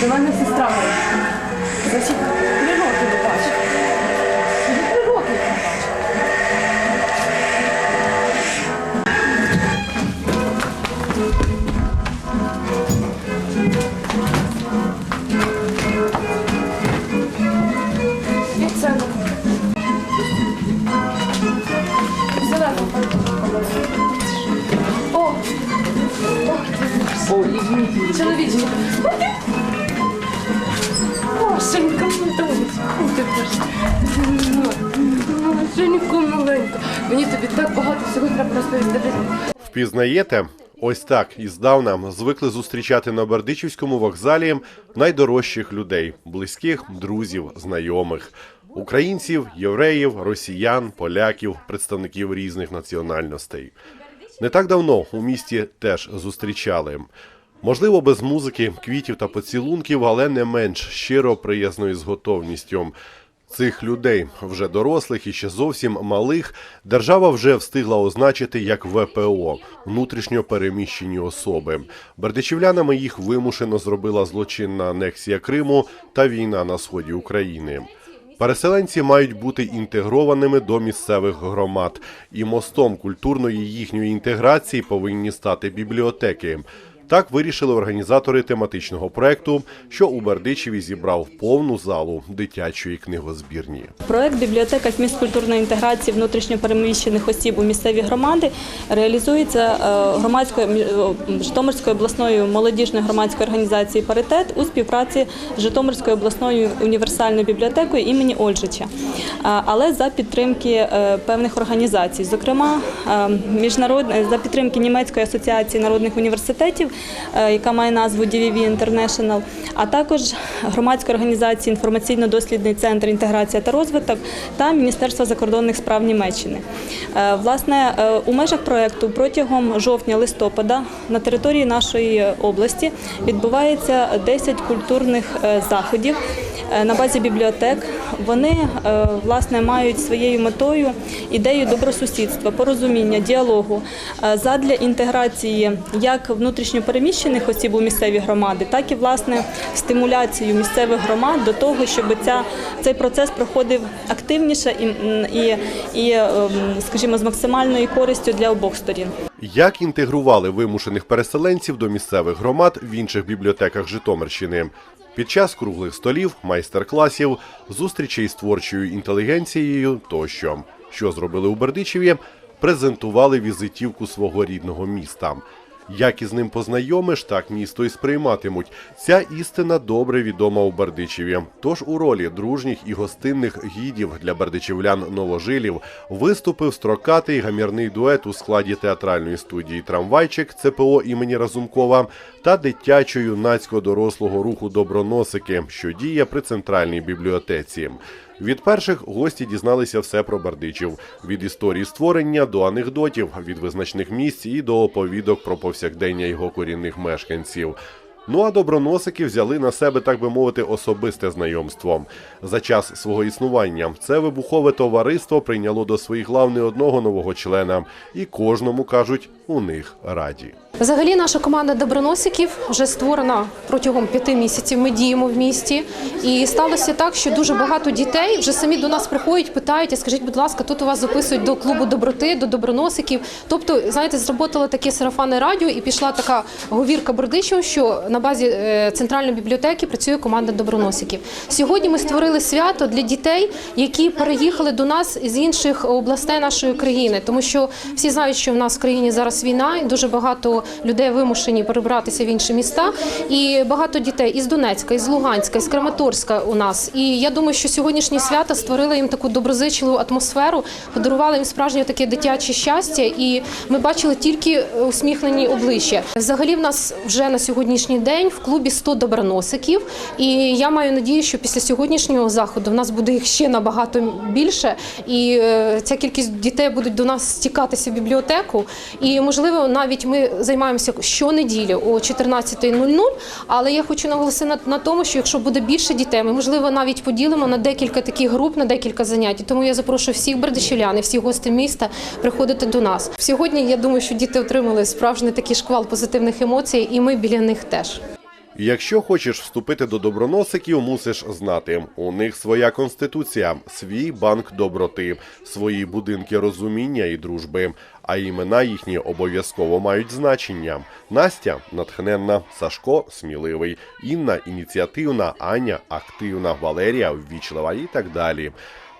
До мене сестра. Значить, Машенька маленька. Мені тобі так багато всього треба розповісти. Впізнаєте? Ось так іздавна звикли зустрічати на Бердичівському вокзалі найдорожчих людей, близьких, друзів, знайомих, українців, євреїв, росіян, поляків, представників різних національностей. Не так давно у місті теж зустрічали. Можливо, без музики, квітів та поцілунків, але не менш щиро приязною з готовністю. Цих людей, вже дорослих і ще зовсім малих, держава вже встигла означити як ВПО внутрішньо переміщені особи. Бердичівлянами їх вимушено зробила злочинна анексія Криму та війна на сході України. Переселенці мають бути інтегрованими до місцевих громад, і мостом культурної їхньої інтеграції повинні стати бібліотеки. Так вирішили організатори тематичного проекту, що у Бердичеві зібрав повну залу дитячої книгозбірні. Проект бібліотека з культурної інтеграції внутрішньопереміщених осіб у місцеві громади реалізується е, громадською е, Житомирською обласною молодіжною громадською організацією Паритет у співпраці з Житомирською обласною універсальною бібліотекою імені Ольжича, але за підтримки е, певних організацій, зокрема е, міжнародне за підтримки німецької асоціації народних університетів, е, яка має назву DVV International, а також громадської організації інформаційно-дослідний центр інтеграція та розвиток та Міністерства закордонних справ Німеччини. Е, Власне, е, у межах проекту протягом жовтня-листопада на території нашої області відбувається 10 культурних е, заходів е, на базі бібліотек. Вони е, власне мають своєю метою ідею добросусідства, порозуміння, діалогу е, задля інтеграції як внутрішньопереміщених осіб у місцеві громади, так і власне стимуляцію місцевих громад до того, щоб ця, цей процес проходив активніше і, і, і скажімо, з максимальною користю для обох сторін. Як інтегрували вимушених переселенців до місцевих громад в інших бібліотеках Житомирщини? Під час круглих столів, майстер-класів, зустрічей з творчою інтелігенцією тощо, що зробили у Бердичеві, презентували візитівку свого рідного міста. Як із ним познайомиш, так місто і сприйматимуть. Ця істина добре відома у Бердичеві. Тож у ролі дружніх і гостинних гідів для бердичівлян новожилів виступив строкатий гамірний дует у складі театральної студії Трамвайчик ЦПО імені Разумкова та дитячо-юнацького дорослого руху Доброносики, що діє при центральній бібліотеці. Від перших гості дізналися все про Бердичів від історії створення до анекдотів, від визначних місць і до оповідок про повсякдення його корінних мешканців. Ну а доброносики взяли на себе, так би мовити, особисте знайомство. За час свого існування це вибухове товариство прийняло до своїх лав не одного нового члена, і кожному кажуть, у них раді. Взагалі, наша команда доброносиків вже створена протягом п'яти місяців. Ми діємо в місті, і сталося так, що дуже багато дітей вже самі до нас приходять, питають, «А скажіть, будь ласка, тут у вас записують до клубу доброти, до доброносиків. Тобто, знаєте, зроботало таке сарафанне радіо, і пішла така говірка Бердичева, що на базі е, центральної бібліотеки працює команда доброносиків. Сьогодні ми створили свято для дітей, які переїхали до нас з інших областей нашої країни, тому що всі знають, що в нас в країні зараз війна, і дуже багато людей вимушені перебратися в інші міста. І багато дітей із Донецька, із Луганська, із Краматорська у нас. І я думаю, що сьогоднішні свята створили їм таку доброзичливу атмосферу, подарували їм справжнє таке дитяче щастя, і ми бачили тільки усміхнені обличчя. Взагалі, в нас вже на сьогоднішній день в клубі 100 доброносиків. І я маю надію, що після сьогоднішнього заходу в нас буде їх ще набагато більше. І е, ця кількість дітей будуть до нас стікатися в бібліотеку. І можливо, навіть ми займаємося щонеділі о 14.00, Але я хочу наголосити на, на тому, що якщо буде більше дітей, ми можливо навіть поділимо на декілька таких груп, на декілька занять. Тому я запрошую всіх бердичівлян і всіх гостей міста приходити до нас. Сьогодні я думаю, що діти отримали справжній такий шквал позитивних емоцій, і ми біля них теж. Якщо хочеш вступити до доброносиків, мусиш знати: у них своя конституція, свій банк доброти, свої будинки розуміння і дружби. А імена їхні обов'язково мають значення. Настя натхненна, Сашко сміливий, Інна ініціативна, Аня активна, Валерія ввічлива і так далі.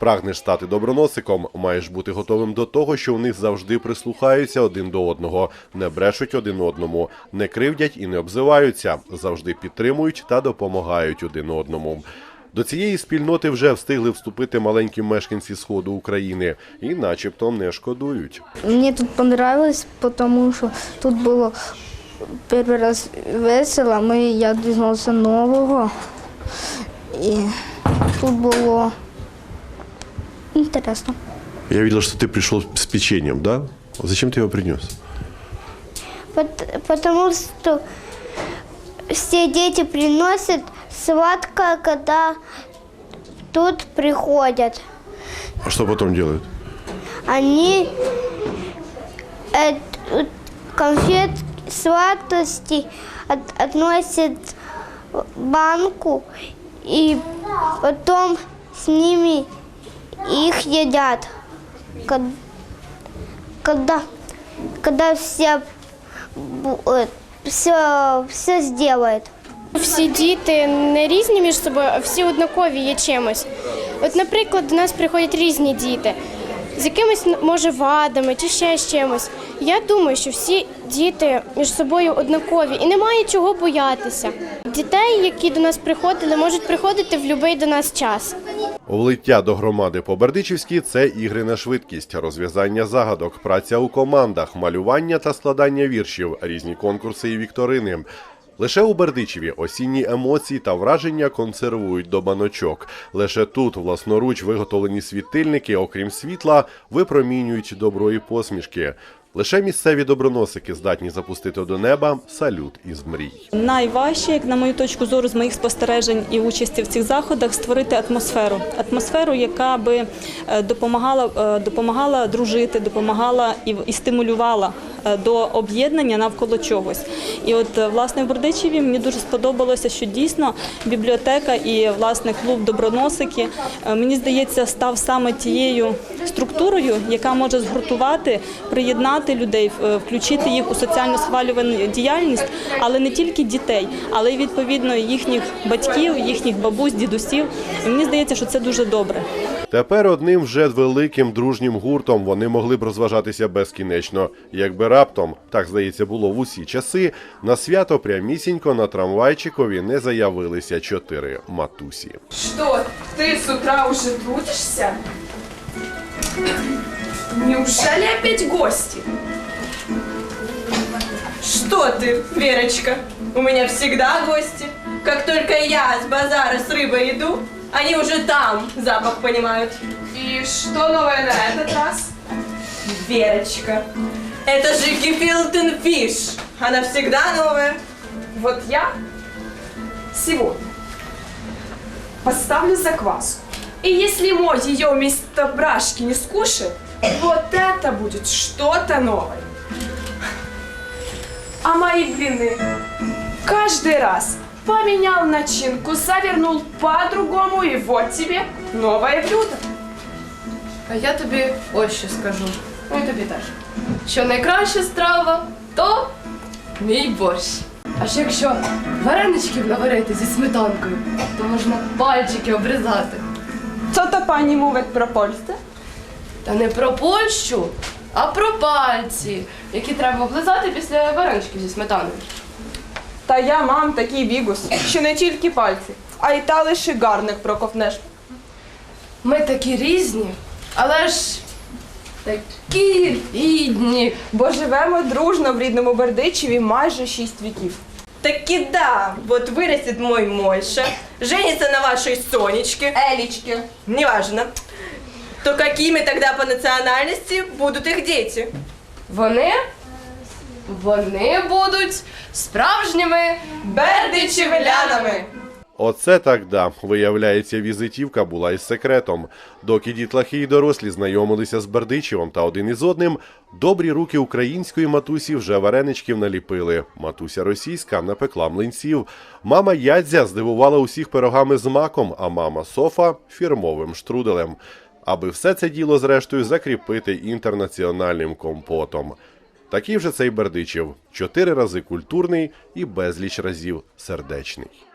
Прагнеш стати доброносиком, маєш бути готовим до того, що в них завжди прислухаються один до одного, не брешуть один одному, не кривдять і не обзиваються, завжди підтримують та допомагають один одному. До цієї спільноти вже встигли вступити маленькі мешканці сходу України і, начебто, не шкодують. Мне тут понравилось, потому что тут было первый раз весело, мы, я дізналася нового. І тут було Інтересно. Я видел, что ты пришел с печеньем, да? Зачем ты его принес? Пот- Потому что все дети приносят сладкое, когда тут приходят. А что потом делают? Они э, конфет сладости от- относят банку и потом с ними их едят. Когда, когда все, э, все, все сделают. Всі діти не різні між собою, а всі однакові є чимось. От, наприклад, до нас приходять різні діти з якимись може вадами чи ще з чимось. Я думаю, що всі діти між собою однакові і немає чого боятися. Дітей, які до нас приходили, можуть приходити в будь-який до нас час. Влиття до громади по Бердичівській – це ігри на швидкість, розв'язання загадок, праця у командах, малювання та складання віршів, різні конкурси і вікторини. Лише у Бердичеві осінні емоції та враження консервують до баночок. Лише тут власноруч виготовлені світильники, окрім світла, випромінюють добро і посмішки. Лише місцеві доброносики здатні запустити до неба салют із мрій. Найважче, як на мою точку зору, з моїх спостережень і участі в цих заходах, створити атмосферу. Атмосферу, яка би е, допомагала, е, допомагала дружити, допомагала і, і стимулювала до об'єднання навколо чогось. І от е, власне в Бердичеві мені дуже сподобалося, що дійсно бібліотека і власне клуб доброносики е, мені здається став саме тією структурою, яка може згуртувати, приєднати людей, е, включити їх у соціально схвалювану діяльність, але не тільки дітей, але й відповідно їхніх батьків, їхніх бабусь, дідусів. І мені здається, що це дуже добре. Тепер одним вже великим дружнім гуртом вони могли б розважатися безкінечно, якби раптом, так здається, було в усі часи, на свято прямісінько на трамвайчикові не заявилися чотири матусі. Что, ты с утра уже трудишься? Неужели опять гости? Что ты, Верочка? У меня всегда гости. Как только я с базара с рыбой иду, они уже там запах понимают. И что новое на этот раз? Верочка, это же Гефилтен Фиш. Она всегда новая. Вот я сегодня поставлю закваску. И если мой ее вместо брашки не скушает, вот это будет что-то новое. А мои блины каждый раз поменял начинку, завернул по-другому, и вот тебе новое блюдо. А я тобі ось скажу. Ну і тобі теж. Що найкраща страва, то мій борщ. А ще якщо вареничків наварити зі сметанкою, то можна пальчики обрізати. Co to pani mówi про Польsce? Та не про Польщу, а про пальці, які треба облизати після вареничків зі сметаною. Та я мам такий бігус, що не тільки пальці, а й та лише гарник проковнеш. Ми такі різні, але ж такі рідні. Бо живемо дружно в рідному Бердичеві майже шість віків. Таки да, вот вырастет мой Мойша, женится на вашей Сонечке, Элечке, неважно, то какими тогда по национальности будут их дети? Вони? Вони будуть справжніми Бердичевлянами! Оце так да. Виявляється, візитівка була із секретом. Доки дітлахи і дорослі знайомилися з Бердичевом та один із одним, добрі руки української матусі вже вареничків наліпили. Матуся російська напекла млинців. Мама Ядзя здивувала усіх пирогами з маком, а мама Софа фірмовим штруделем. Аби все це діло зрештою закріпити інтернаціональним компотом. Такий вже цей Бердичев. Чотири рази культурний і безліч разів сердечний.